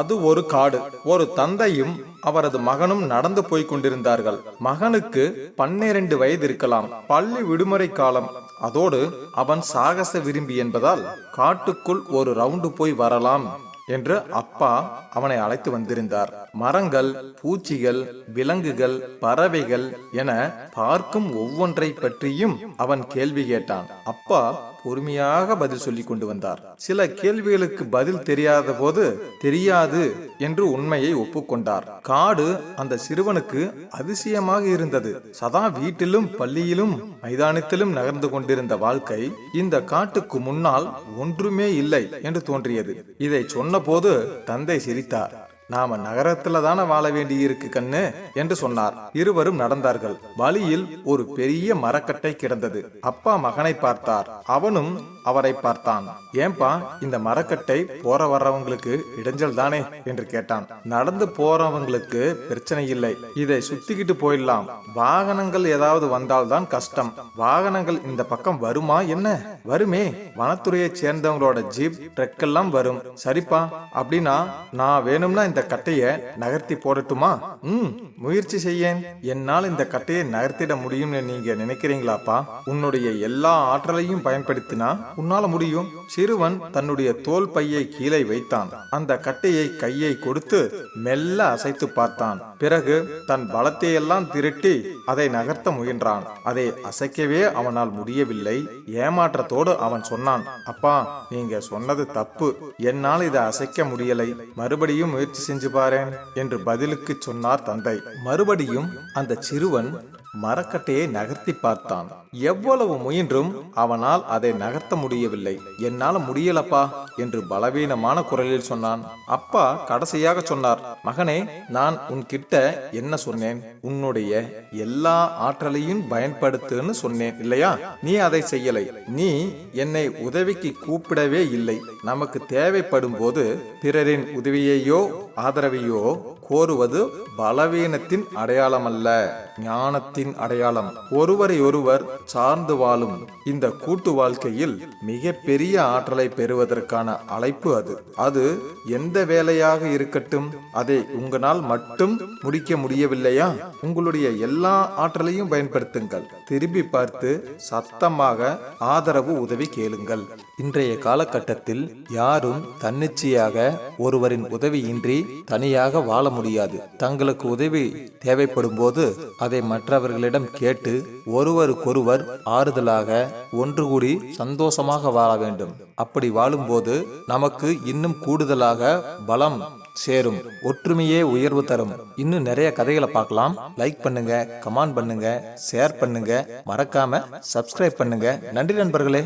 அது ஒரு காடு. ஒரு தந்தையும் அவரது மகனும் நடந்து போய் கொண்டிருந்தார்கள். மகனுக்கு பன்னிரண்டு வயது இருக்கலாம். பள்ளி விடுமுறை காலம். அதோடு அவன் சாகச விரும்பி என்பதால் காட்டுக்குள் ஒரு ரவுண்டு போய் வரலாம் என்று அப்பா அவனை அழைத்து வந்திருந்தார். மரங்கள் பூச்சிகள் விலங்குகள் பறவைகள் என பார்க்கும் ஒவ்வொன்றை பற்றியும் அவன் கேள்வி கேட்டான். அப்பா பொறுமையாக பதில் சொல்லி கொண்டு வந்தார். சில கேள்விகளுக்கு பதில் தெரியாத போது தெரியாது என்று உண்மையை ஒப்புக்கொண்டார் காடு அந்த சிறுவனுக்கு அதிசயமாக இருந்தது. சதா வீட்டிலும் பள்ளியிலும் மைதானத்திலும் நகர்ந்து கொண்டிருந்த வாழ்க்கை இந்த காட்டுக்கு முன்னால் ஒன்றுமே இல்லை என்று தோன்றியது. இதை சொன்னபோது தந்தை சிரித்தார். நாம நகரத்துல தானே வாழ வேண்டி இருக்கு கண்ணு என்று சொன்னார். இருவரும் நடந்தார்கள். வழியில் ஒரு பெரிய மரக்கட்டை கிடந்தது. அப்பா மகனை பார்த்தார். அவனும் அவரை பார்த்தான். ஏன்பா இந்த மரக்கட்டை போற வர்றவங்களுக்கு இடைஞ்சல் தானே என்று கேட்டான். நடந்து போறவங்களுக்கு பிரச்சனை இல்லை. இதை சுத்திக்கிட்டு போயிடலாம். வாகனங்கள் ஏதாவது வந்தால்தான் கஷ்டம். வாகனங்கள் இந்த பக்கம் வருமா என்ன? வருமே. வனத்துறையை சேர்ந்தவங்களோட ஜீப் ட்ரக் எல்லாம் வரும். சரிப்பா அப்படின்னா நான் வேணும்னா இந்த கட்டையை நகர்த்தி போடட்டுமா? ம் முயற்சி செய்யேன். என்னால் இந்த கட்டையை நகர்த்திட முடியும்னு நீங்க நினைக்கிறீங்களாப்பா? உன்னுடைய எல்லா ஆற்றலையும் பயன்படுத்தினா உன்னால முடியும். சிறுவன் தன்னுடைய தோல் பையை கீழே வைத்தான். அந்த கட்டையை கையை கொடுத்து மெல்ல அசைத்து பார்த்தான். பிறகு தன் பலத்தையெல்லாம் திருட்டி அதை நகர்த்த முயன்றான். அதை அசைக்கவே அவனால் முடியவில்லை. ஏமாற்றத்தோடு அவன் சொன்னான் அப்பா நீங்க சொன்னது தப்பு. என்னால் இதை அசைக்க முடியலை. மறுபடியும் முயற்சி செஞ்சு பாரேன் என்று பதிலுக்கு சொன்னார் தந்தை. மறுபடியும் அந்த சிறுவன் மரக்கட்டையை நகர்த்தி பார்த்தான். எவ்வளவு முயன்றும் அவனால் அதை நகர்த்த முடியவில்லை. என்னால முடியலப்பா என்று பலவீனமான குரலில் சொன்னான். அப்பா கடைசியாக சொன்னார் மகனே நான் உன்கிட்ட என்ன சொன்னேன்? உன்னுடைய எல்லா ஆற்றலையும் பயன்படுத்துன்னு சொன்னேன் இல்லையா? நீ அதை செய்யலை. நீ என்னை உதவிக்கு கூப்பிடவே இல்லை. நமக்கு தேவைப்படும் போது பிறரின் உதவியையோ ஆதரவையோ கோருவது பலவீனத்தின் அடையாளம் அல்ல ஞானத்தின் அடையாளம். ஒருவரையொருவர் சார்ந்து வாழும் இந்த கூட்டு வாழ்க்கையில் மிக பெரிய ஆற்றலை பெறுவதற்கான அழைப்பு அது. அது எந்த வேலையாக இருக்கட்டும் அதை உங்களால் மட்டும் முடிக்க முடியவில்லையா? உங்களுடைய எல்லா ஆற்றலையும் பயன்படுத்துங்கள். திரும்பி பார்த்து சத்தமாக ஆதரவு உதவி கேளுங்கள். இன்றைய காலகட்டத்தில் யாரும் தன்னிச்சையாக ஒருவரின் உதவியின்றி தனியாக வாழ முடியாது. தங்களுக்கு உதவி தேவைப்படும் போது அதை மற்றவர்களிடம் கேட்டு ஒருவருக்கொருவர் ஆறுதலாக ஒன்று கூடி சந்தோஷமாக வாழ வேண்டும். அப்படி வாழும்போது நமக்கு இன்னும் கூடுதலாக பலம் சேரும் ஒற்றுமையே உயர்வு தரும். இன்னும் நிறைய கதைகளை பார்க்கலாம். லைக் பண்ணுங்க கமெண்ட் பண்ணுங்க ஷேர் பண்ணுங்க. மறக்காம சப்ஸ்கிரைப் பண்ணுங்க. நன்றி நண்பர்களே.